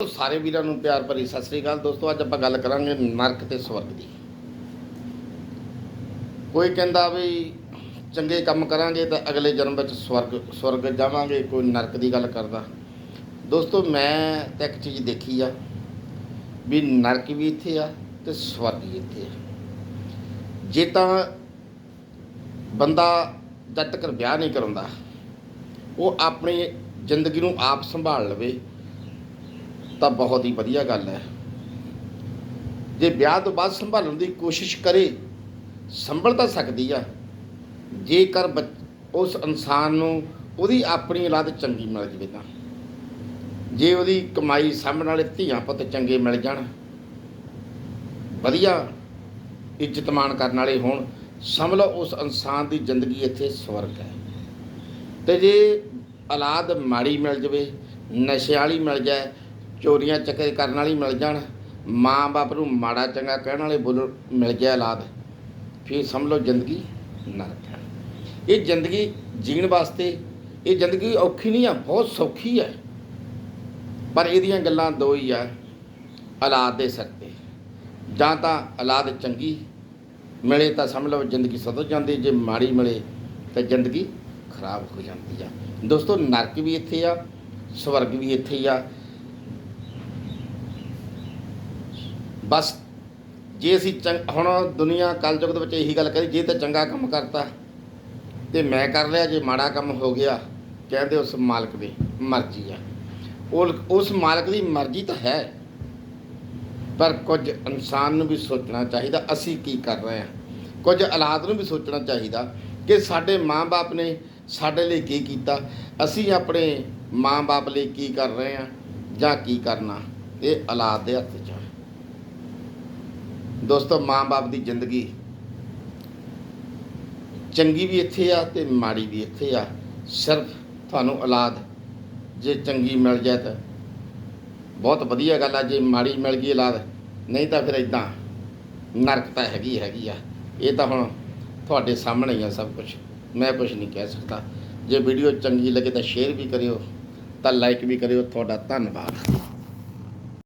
ਸਾਰੇ ਵੀਰਾਂ ਨੂੰ ਪਿਆਰ ਭਰੀ ਸਤਿ ਸ੍ਰੀ ਅਕਾਲ। ਦੋਸਤੋ, ਅੱਜ ਆਪਾਂ ਗੱਲ ਕਰਾਂਗੇ ਨਰਕ ਤੇ ਸਵਰਗ ਦੀ। ਕੋਈ ਕਹਿੰਦਾ ਵੀ ਚੰਗੇ ਕੰਮ ਕਰਾਂਗੇ ਤਾਂ ਅਗਲੇ ਜਨਮ ਵਿੱਚ ਸਵਰਗ ਸਵਰਗ ਜਾਵਾਂਗੇ, ਕੋਈ ਨਰਕ ਦੀ ਗੱਲ ਕਰਦਾ। ਦੋਸਤੋ, ਮੈਂ ਤਾਂ ਇੱਕ ਚੀਜ਼ ਦੇਖੀ ਆ ਵੀ ਨਰਕ ਵੀ ਇੱਥੇ ਆ ਤੇ ਸਵਰਗ ਵੀ ਇੱਥੇ ਆ। ਜੇ ਤਾਂ ਬੰਦਾ ਜਦ ਤੱਕ ਵਿਆਹ ਨਹੀਂ ਕਰਾਉਂਦਾ, ਉਹ ਆਪਣੀ ਜ਼ਿੰਦਗੀ ਨੂੰ ਆਪ ਸੰਭਾਲ ਲਵੇ ਤਾਂ ਬਹੁਤ ਹੀ ਵਧੀਆ ਗੱਲ ਹੈ। ਜੇ ਵਿਆਹ ਤੋਂ ਬਾਅਦ ਸੰਭਾਲਣ ਦੀ ਕੋਸ਼ਿਸ਼ ਕਰੇ, ਸੰਭਲ ਤਾਂ ਸਕਦੀ ਆ। ਜੇਕਰ ਬੱਚ- ਉਸ ਇਨਸਾਨ ਨੂੰ ਉਹਦੀ ਆਪਣੀ ਔਲਾਦ ਚੰਗੀ ਮਿਲ ਜਵੇ ਤਾਂ। ਜੇ ਉਹਦੀ ਕਮਾਈ ਸਾਂਭਣ ਵਾਲੇ ਧੀਆਂ ਪੁੱਤ ਚੰਗੇ ਮਿਲ ਜਾਣ, ਵਧੀਆ ਇੱਜ਼ਤ ਮਾਣ ਕਰਨ ਵਾਲੇ ਹੋਣ ਸਮਝ ਲਓ ਉਸ ਇਨਸਾਨ ਦੀ ਜ਼ਿੰਦਗੀ ਇੱਥੇ ਸਵਰਗ ਹੈ। ਤੇ ਜੇ ਔਲਾਦ ਮਾੜੀ ਮਿਲ ਜਵੇ, ਨਸ਼ੇ ਵਾਲੀ ਮਿਲ ਜਾਏ ਚੋਰੀਆਂ ਚੱਕੇ ਕਰਨ ਵਾਲੀ ਮਿਲ ਜਾਣ। ਮਾਂ-ਬਾਪ ਨੂੰ ਮਾੜਾ ਚੰਗਾ ਕਹਿਣ ਵਾਲੇ ਬੋਲ ਮਿਲ ਗਿਆ ਔਲਾਦ। ਫਿਰ ਸਮਝ ਲਓ ਜ਼ਿੰਦਗੀ ਨਰਕ ਹੈ। ਇਹ ਜ਼ਿੰਦਗੀ ਜੀਣ ਵਾਸਤੇ, ਇਹ ਜ਼ਿੰਦਗੀ ਔਖੀ ਨਹੀਂ ਆ, ਬਹੁਤ ਸੌਖੀ ਹੈ ਪਰ ਇਹਦੀਆਂ ਗੱਲਾਂ ਦੋ ਹੀ ਆ, ਔਲਾਦ ਦੇ ਸਿਰ ਤੇ। ਜਾਂ ਤਾਂ ਔਲਾਦ ਚੰਗੀ, ਮਿਲੇ ਤਾਂ ਸਮਝ ਲਓ ਜ਼ਿੰਦਗੀ ਸਦਰ ਜਾਂਦੀ, ਜੇ ਮਾੜੀ ਮਿਲੇ ਤਾਂ ਜ਼ਿੰਦਗੀ ਖਰਾਬ ਹੋ ਜਾਂਦੀ ਆ। ਦੋਸਤੋ, ਨਰਕ ਵੀ ਇੱਥੇ ਆ, ਸਵਰਗ ਵੀ ਇੱਥੇ ਹੀ ਆ। ਬਸ ਜੇ ਅਸੀਂ ਚੰਗ ਹੁਣ ਦੁਨੀਆ ਕਲਯੁਗ ਦੇ ਵਿੱਚ ਇਹੀ ਗੱਲ ਕਰੀ ਜੇ ਤਾਂ ਚੰਗਾ ਕੰਮ ਕਰਤਾ ਤੇ ਮੈਂ ਕਰ ਲਿਆ, ਜੇ ਮਾੜਾ ਕੰਮ ਹੋ ਗਿਆ, ਕਹਿੰਦੇ ਉਸ ਮਾਲਕ ਦੀ ਮਰਜ਼ੀ ਆ। ਉਹ ਉਸ ਮਾਲਕ ਦੀ ਮਰਜ਼ੀ ਤਾਂ ਹੈ, ਪਰ ਕੁਝ ਇਨਸਾਨ ਨੂੰ ਵੀ ਸੋਚਣਾ ਚਾਹੀਦਾ, ਅਸੀਂ ਕੀ ਕਰ ਰਹੇ ਹਾਂ? ਕੁਝ ਔਲਾਦ ਨੂੰ ਵੀ ਸੋਚਣਾ ਚਾਹੀਦਾ ਕਿ ਸਾਡੇ ਮਾਂ-ਬਾਪ ਨੇ ਸਾਡੇ ਲਈ ਕੀ ਕੀਤਾ, ਅਸੀਂ ਆਪਣੇ ਮਾਂ-ਬਾਪ ਲਈ ਕੀ ਕਰ ਰਹੇ ਹਾਂ ਜਾਂ ਕੀ ਕਰਨਾ, ਇਹ ਔਲਾਦ ਦੇ ਹੱਥ 'ਚ ਦੋਸਤੋ, ਮਾਂ-ਬਾਪ ਦੀ ਜ਼ਿੰਦਗੀ ਚੰਗੀ ਵੀ ਇੱਥੇ ਆ ਤੇ ਮਾੜੀ ਵੀ ਇੱਥੇ ਆ। ਸਿਰਫ ਤੁਹਾਨੂੰ ਔਲਾਦ ਜੇ ਚੰਗੀ ਮਿਲ ਜਾਏ ਤਾਂ ਬਹੁਤ ਵਧੀਆ ਗੱਲ ਆ। ਜੇ ਮਾੜੀ ਮਿਲ ਗਈ ਔਲਾਦ, ਨਹੀਂ ਤਾਂ ਫਿਰ ਇਦਾਂ ਨਰਕ ਤਾਂ ਹੈਗੀ ਹੈਗੀ ਆ। ਇਹ ਤਾਂ ਹੁਣ ਤੁਹਾਡੇ ਸਾਹਮਣੇ ਹੀ ਆ ਸਭ ਕੁਝ ਮੈਂ ਕੁਝ ਨਹੀਂ ਕਹਿ ਸਕਦਾ। ਜੇ ਵੀਡੀਓ ਚੰਗੀ ਲੱਗੇ ਤਾਂ ਸ਼ੇਅਰ ਵੀ ਕਰਿਓ, ਤਾਂ ਲਾਈਕ ਵੀ ਕਰਿਓ। ਤੁਹਾਡਾ ਧੰਨਵਾਦ।